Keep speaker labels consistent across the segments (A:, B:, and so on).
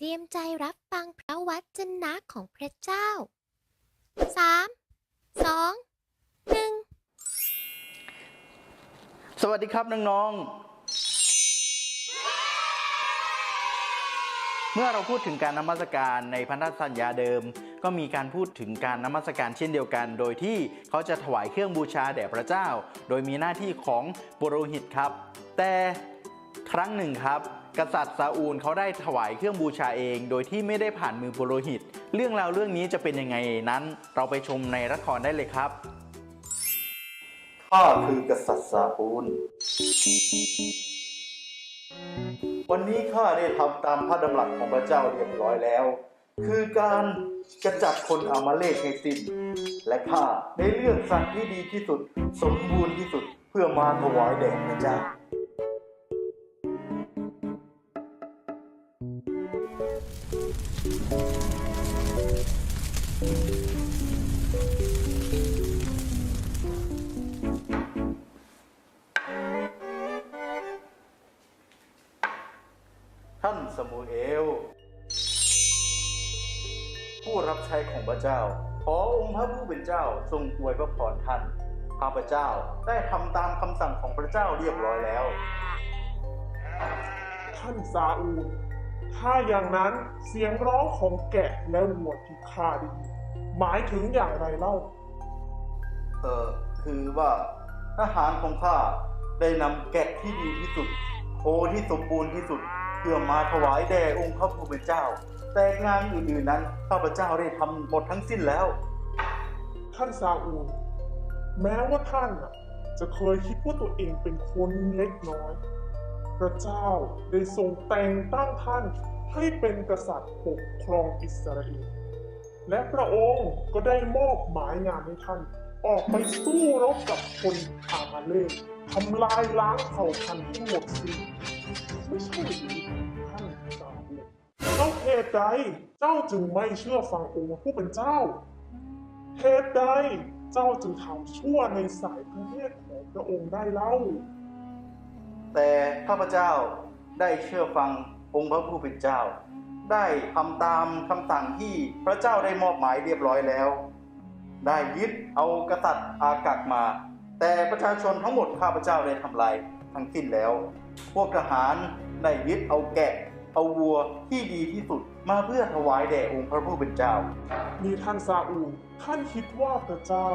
A: เตรียมใจรับฟังพระวจนะของพระเจ้า 3 2 1
B: สวัสดีครับน้องๆ เมื่อเราพูดถึงการนมัสการในพันธสัญญาเดิม ก็มีการพูดถึงการนมัสการเช่นเดียวกัน โดยที่เขาจะถวายเครื่องบูชาแด่พระเจ้า โดยมีหน้าที่ของปุโรหิตครับ แต่ครั้งหนึ่งครับ กษัตริย์ซาอูลเขาได้ถวายเครื่องบูชาเอง โดยที่ไม่ได้ผ่านมือปุโรหิต เรื่องราวเรื่องนี้จะเป็นยังไงนั้น เราไปชมในละครได้เลยครับข้าคือกษัตริย์ซาอูล วันนี้ข้าได้ทำตามพระดำรัสของพระเจ้าเรียบร้อยแล้ว คือการกระจัดคนอามาเลกให้สิ้น และข้าได้เลือกสัตว์ที่ดีที่สุด สมบูรณ์ที่สุดเพื่อมาถวายแด่พระเจ้า ท่านสมูเอล ผู้รับใช้ของพระเจ้า ขอองค์พระผู้เป็นเจ้าทรงอวยพระพรท่าน ข้าพเจ้าได้ทำตามคำสั่งของพระเจ้าเรียบร้อยแล้ว
C: ท่านซาอูล ถ้าอย่างนั้นเสียงร้องของแกะและวัวที่ข้าได้ยิน หมายถึงอย่างไรเล่า
B: เออคือว่าทหารของข้าได้นำแกะที่ดีที่สุด โคที่สมบูรณ์ที่สุด เพื่อมาถวายแด่องค์พระผู้เป็นเจ้า แต่งานอื่นๆนั้นข้าพเจ้าได้ทำหมดทั้งสิ้นแล้ว
C: ท่านซาอูลแม้ว่าท่านน่ะจะเคยคิดว่าตัวเองเป็นคนเล็กน้อย พระเจ้าได้ทรงแต่งตั้งท่านให้เป็นกษัตริย์ปกครองอิสราเอล และพระองค์ก็ได้มอบหมายงานให้ท่าน ออกไปสู้รบกับคนอามาเลกทำลายล้างเผ่าพันธุ์ทั้งหมดสิ้นไม่ใช่หรือท่านซาอูเจ้าเหตุใดเจ้าจึงไม่เชื่อฟังองค์ผู้เป็นเจ้าเหตุใดเจ้าจึงทำชั่วในสายพระเนตรของพระองค์ได้เล่า
B: แต่ข้าพเจ้าได้เชื่อฟังองค์พระผู้เป็นเจ้า ได้ทำตามคำสั่งที่พระเจ้าได้มอบหมายเรียบร้อยแล้ว ได้ยึดเอากษัตริย์อากักมา แต่ประชาชนทั้งหมดข้าพเจ้าได้ทำลายทั้งสิ้นแล้ว พวกทหารได้ยึดเอาแกะ เอาวัวที่ดีที่สุดมาเพื่อถวายแด่องค์พระผู้เป็นเจ้า
C: มีท่านซาอูลท่านคิดว่าพระเจ้า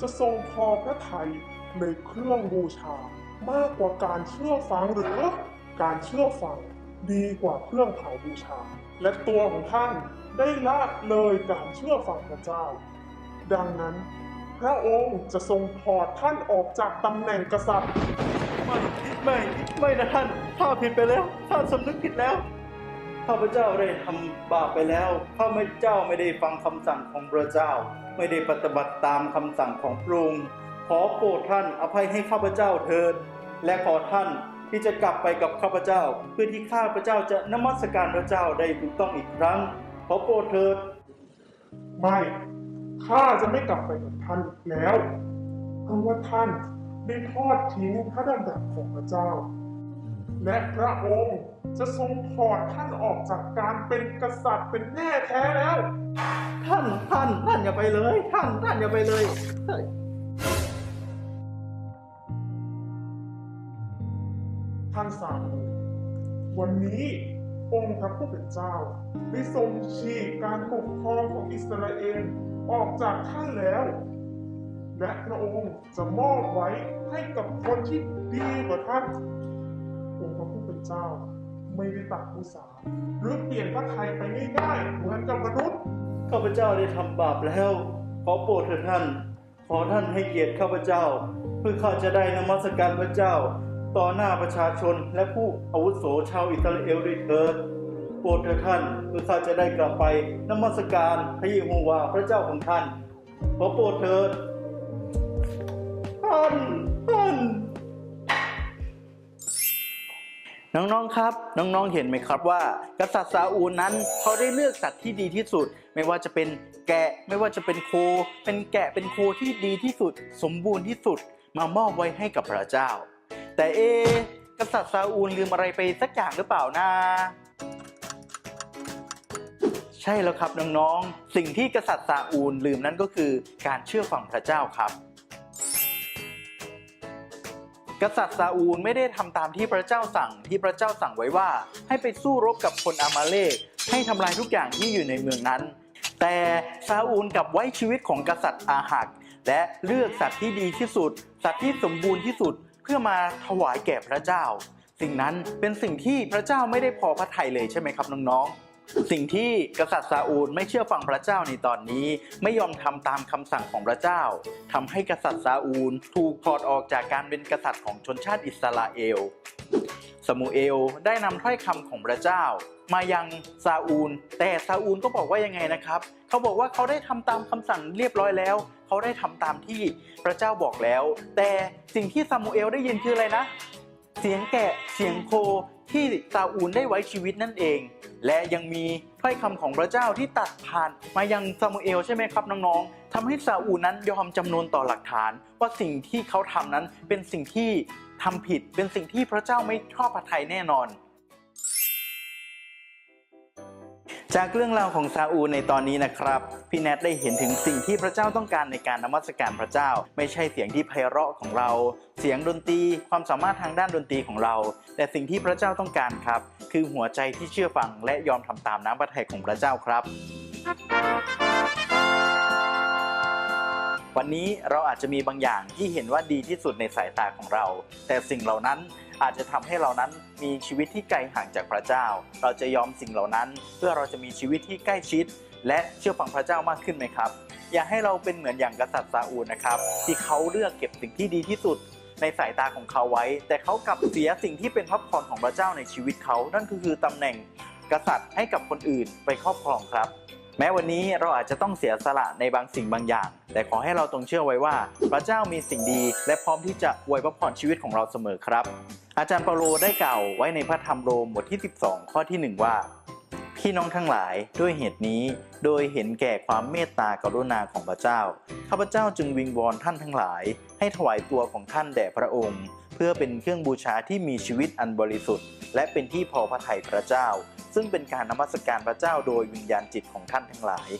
C: จะทรงพอพระทัยในเครื่องบูชามากกว่าการเชื่อฟังหรือการเชื่อฟัง ดีกว่าเครื่องเผาบูชา และตัวของท่านได้ละเลยการเชื่อฟังพระเจ้า ดังนั้น พระองค์จะทรงถอดท่านออกจากตำแหน่งกษัตริย์
B: ไม่ไม่ไม่นะท่านข้าผิดไปแล้วข้านสำนึกผิดแล้วข้าพเจ้าได้ทำบาปไปแล้วข้าพเจ้าไม่ได้ฟังคำสั่งของพระเจ้า ไม่ได้ปฏิบัติตามคำสั่งของพระองค์ขอโปรดท่านอภัยให้ข้าพเจ้าเถิดและขอท่าน ที่จะกลับไปกับข้าพเจ้า เพื่อที่ข้าพเจ้าจะนมัสการพระเจ้าได้ถูกต้องอีกครั้งขอโปรดเถิด
C: ไม่ข้าจะไม่กลับไปกับท่านอีกแล้วเพราะว่าท่านได้ทอดทิ้งพระดำรัสของพระเจ้า และพระองค์จะทรงถอดท่านออกจากการเป็นกษัตริย์เป็นแน่แท้แล้ว
B: ท่านท่านท่านอย่าไปเลย ท่านท่านอย่าไปเลย
C: ท่านสามวันนี้องค์พระผู้เป็นเจ้าได้ทรงฉีกการปกครองของอิสราเอลออกจากท่านแล้ว และพระองค์จะมอบไว้ให้กับคนที่ดีกว่าท่าน องค์พระผู้เป็นเจ้าไม่ได้ตัดมุสาหรือเปลี่ยนพระทัยไปง่ายๆเหมือนกับมนุษย์
B: ข้าพเจ้าได้ทำบาปแล้ว ขอโปรดเถิดท่าน ขอท่านให้เกียรติข้าพเจ้า เพื่อข้าจะได้นมัสการพระเจ้า ต่อหน้าประชาชนและผู้อาวุโสชาวอิสราเอลด้วยเถิดโปรดเถิดท่านเพื่อข้าจะได้กลับไปนมัสการพระเยโฮวาพระเจ้าของท่านขอโปรดเถิดท่านท่านน้องๆ ครับ น้องๆ เห็นไหมครับว่า กษัตริย์ซาอูลนั้นเขาได้เลือกสัตว์ที่ดีที่สุด ไม่ว่าจะเป็นแกะ ไม่ว่าจะเป็นโค เป็นแกะเป็นโคที่ดีที่สุด สมบูรณ์ที่สุด มามอบไว้ให้กับพระเจ้า แต่เอะกษัตริย์ซาอูลลืมอะไรไปสักอย่างหรือเปล่านะ ใช่แล้วครับน้องๆ สิ่งที่กษัตริย์ซาอูลลืมนั่นก็คือการเชื่อฟังพระเจ้าครับ กษัตริย์ซาอูลไม่ได้ทำตามที่พระเจ้าสั่งที่พระเจ้าสั่งไว้ว่า ให้ไปสู้รบกับคนอามาเลกให้ทำลายทุกอย่างที่อยู่ในเมืองนั้น แต่ซาอูลกลับไว้ชีวิตของกษัตริย์อาหักและเลือกสัตว์ที่ดีที่สุด สัตว์ที่สมบูรณ์ที่สุด พื่อมาถวายแก่พระเจ้า สิ่งนั้นเป็นสิ่งที่พระเจ้าไม่ได้พอพระทัยเลยใช่ไหมครับน้องๆสิ่งที่กษัตริย์ซาอูลไม่เชื่อฟังพระเจ้าในตอนนี้ ไม่ยอมทำตามคำสั่งของพระเจ้าทำให้กษัตริย์ซาอูลถูกถอดออกจากการเป็นกษัตริย์ของชนชาติอิสราเอลสมูเอลได้นำถ้อยคำของพระเจ้า มายังซาอูล แต่ซาอูลก็บอกว่ายังไงนะครับ เขาบอกว่าเขาได้ทำตามคำสั่งเรียบร้อยแล้ว เขาได้ทำตามที่พระเจ้าบอกแล้ว แต่สิ่งที่ซามูเอลได้ยินคืออะไรนะ เสียงแกะเสียงโคที่ซาอูลได้ไว้ชีวิตนั่นเอง และยังมีถ้อยคำของพระเจ้าที่ตัดผ่านมายังซามูเอลใช่ไหมครับน้องๆทำให้ซาอูลนั้นยอมจำนวนต่อหลักฐาน ว่าสิ่งที่เขาทำนั้นเป็นสิ่งที่ทำผิดเป็นสิ่งที่พระเจ้าไม่ชอบพระทัยแน่นอน จากเรื่องราวของซาอูในตอนนี้นะครับ พี่แนทได้เห็นถึงสิ่งที่พระเจ้าต้องการในการนมัสการพระเจ้า ไม่ใช่เสียงที่ไพเราะของเรา เสียงดนตรีความสามารถทางด้านดนตรีของเรา แต่สิ่งที่พระเจ้าต้องการครับ คือหัวใจที่เชื่อฟังและยอมทำตามน้ำพระทัยของพระเจ้าครับ วันนี้เราอาจจะมีบางอย่างที่เห็นว่าดีที่สุดในสายตาของเรา แต่สิ่งเหล่านั้นอาจจะทำให้เรานั้นมีชีวิตที่ไกลห่างจากพระเจ้า เราจะยอมสิ่งเหล่านั้น เพื่อเราจะมีชีวิตที่ใกล้ชิด และเชื่อฟังพระเจ้ามากขึ้นไหมครับ อย่าให้เราเป็นเหมือนอย่างกษัตริย์ซาอูลนะครับ ที่เขาเลือกเก็บสิ่งที่ดีที่สุดในสายตาของเขาไว้ แต่เขากลับเสียสิ่งที่เป็นพระพรของพระเจ้าในชีวิตเขา นั่นก็คือตำแหน่งกษัตริย์ให้กับคนอื่นไปครอบครองครับ แม้วันนี้เราอาจจะต้องเสียสละในบางสิ่งบางอย่าง แต่ขอให้เราตรงเชื่อไว้ว่า พระเจ้ามีสิ่งดี และพร้อมที่จะอวยพระพรชีวิตของเราเสมอครับ อาจารย์เปาโลได้กล่าวไว้ในพระธรรมโรมบทที่ 12 ข้อที่ 1 ว่า พี่น้องทั้งหลายด้วยเหตุนี้ โดยเห็นแก่ความเมตตากรุณาของพระเจ้าข้าพเจ้าจึงวิงวอนท่านทั้งหลาย ให้ถวายตัวของท่านแด่พระองค์ เพื่อเป็นเครื่องบูชาที่มีชีวิตอันบริสุทธิ์ และเป็นที่พอพระทัยพระเจ้า ซึ่งเป็นการนมัสการพระเจ้าโดยวิญญาณจิตของท่านทั้งหลาย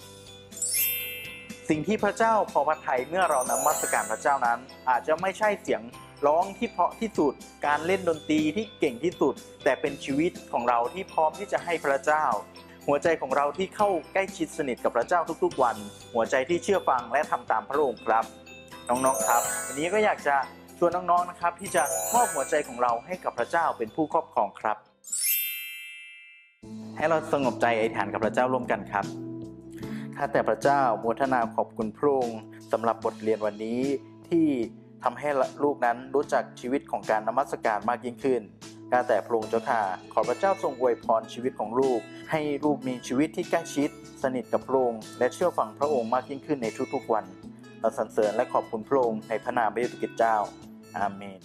B: สิ่งที่พระเจ้าพอพระทัยเมื่อเรานมัสการพระเจ้านั้น อาจจะไม่ใช่เสียงร้องที่เพาะที่สุด การเล่นดนตรีที่เก่งที่สุด แต่เป็นชีวิตของเราที่พร้อมที่จะให้พระเจ้า หัวใจของเราที่เข้าใกล้ชิดสนิทกับพระเจ้าทุกๆวัน หัวใจที่เชื่อฟังและทำตามพระองค์ครับ น้องๆครับ วันนี้ก็อยากจะชวนน้องๆนะครับที่จะมอบหัวใจของเราให้กับพระเจ้าเป็นผู้ครอบครองครับ ให้เราสงบใจอธิษฐานกับพระเจ้าร่วมกันครับข้าแต่พระเจ้าโมทนาขอบคุณพระองค์สำหรับบทเรียนวันนี้ที่ทำให้ลูกนั้นรู้จักชีวิตของการนมัสการมากยิ่งขึ้นข้าแต่พระองค์เจ้าค่ะ ขอพระเจ้าทรงอวยพรชีวิตของลูก ให้ลูกมีชีวิตที่ใกล้ชิด สนิทกับพระองค์และเชื่อฟังพระองค์มากยิ่งขึ้นในทุกๆวัน เราสรรเสริญและขอบคุณพระองค์ในพระนามพระเยซูคริสต์เจ้า อาเมน